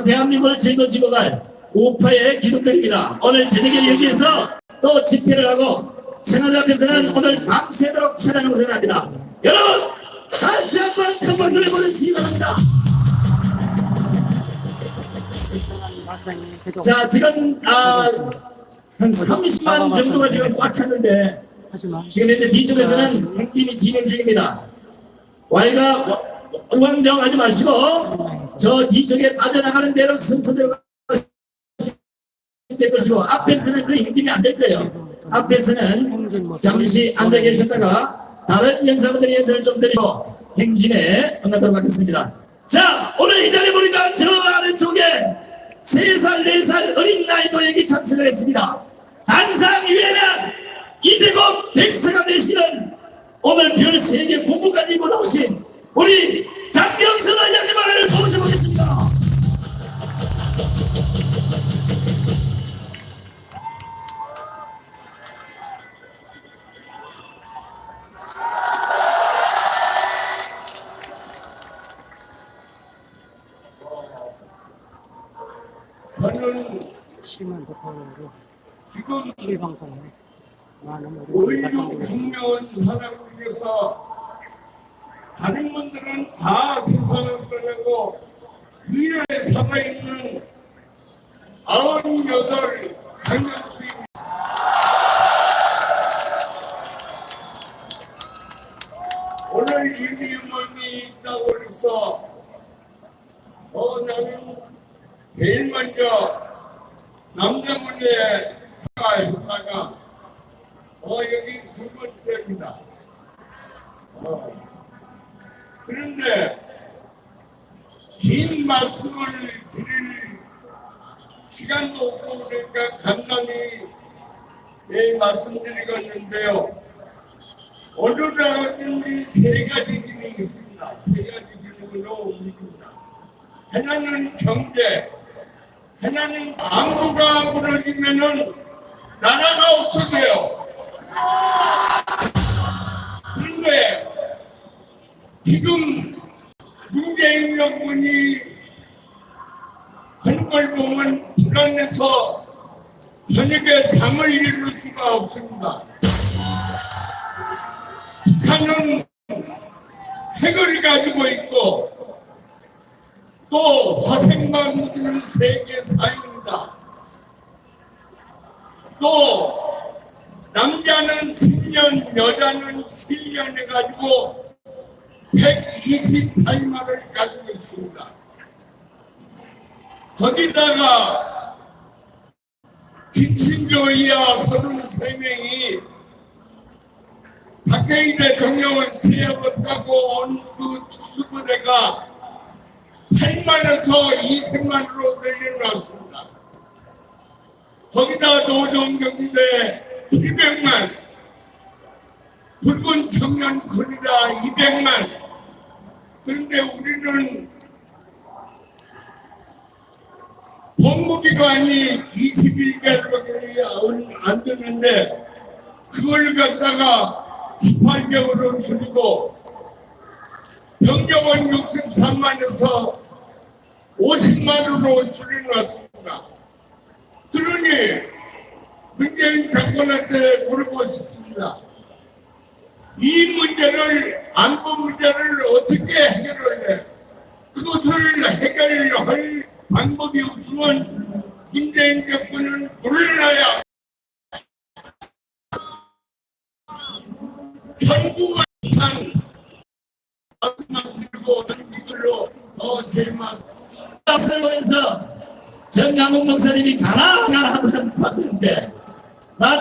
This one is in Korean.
대한민국을 짊어지고 갈 우파의 기독들입니다. 오늘 저녁에 여기에서 또 집회를 하고 청와대 앞에서는 오늘 밤새도록 찬양을 합니다. 여러분 다시 한번 큰 박수를 보내주시기 바랍니다. 자 지금 아, 한 30만 정도가 지금 꽉 찼는데 지금 현재 뒤쪽에서는 행진이 진행 중입니다. 와이가 우왕정 하지 마시고 저 뒤쪽에 빠져나가는 대로 순서대로 될 것이고 앞에서는 그 행진이 안 될 거예요. 앞에서는 잠시 앉아 계셨다가 다른 연사분들의 연설을 좀 드리고 행진에 응하도록 하겠습니다. 자 오늘 이 자리에 보니까 저 아래쪽에 세 살 네 살 어린 나이도 여기 참석을 했습니다. 단상 위에는 이제 곧 백세가 되시는 오늘 별세개 공부까지 입고 나오신 우리 저는 7만 도파으로 지금 일방송에 많은 국면 사람을 위해서 다른 분들은 다 세상을 떠나고 미래에 살아있는 아흔여덟 강경수입니다. 오늘 이 미 음원이 있다고 해서 어 나는 제일 먼저 남대문에 사과했다가 어 여기 두 번째입니다. 어. 그런데 긴 말씀을 드릴 시간도 없고 그러니까 간단히 내일 말씀드리겠는데요. 오늘은 세 가지 기능이 있습니다. 세 가지 기능으로 옮깁니다. 하나는 경제, 하나는 안보가 무너지면은 나라가 없어져요. 그런데 지금 문재인 정부이 하는 걸 보면 불안해서 저녁에 잠을 이룰 수가 없습니다. 북한은 핵을 가지고 있고 또 화생방 묻는 세계 사입니다. 또 남자는 10년, 여자는 7년 해가지고 120 타이마를 가지고 있습니다. 거기다가 김신조 이하 33명이 박정희 대통령을 세웠다고 온그 투수부대가 8만에서 20만으로 늘려놨습니다. 거기다 노동경비대 700만, 붉은 청년 군이라 200만. 그런데 우리는 법무기관이 21개월밖에 안 되는데 그걸 갖다가 18개월을 줄이고 병력은 63만에서 50만으로 줄여놨습니다. 그러니 문재인 장관한테 물어보고 싶습니다. 이 문제를 안보 문제를 어떻게 해결을 해? 그것을 해결할 방법이 없으면 문재인 정권은 물러나야 전국을 제마스 설명에서 정강훈 목사님이 가라 가라 하는 봤는데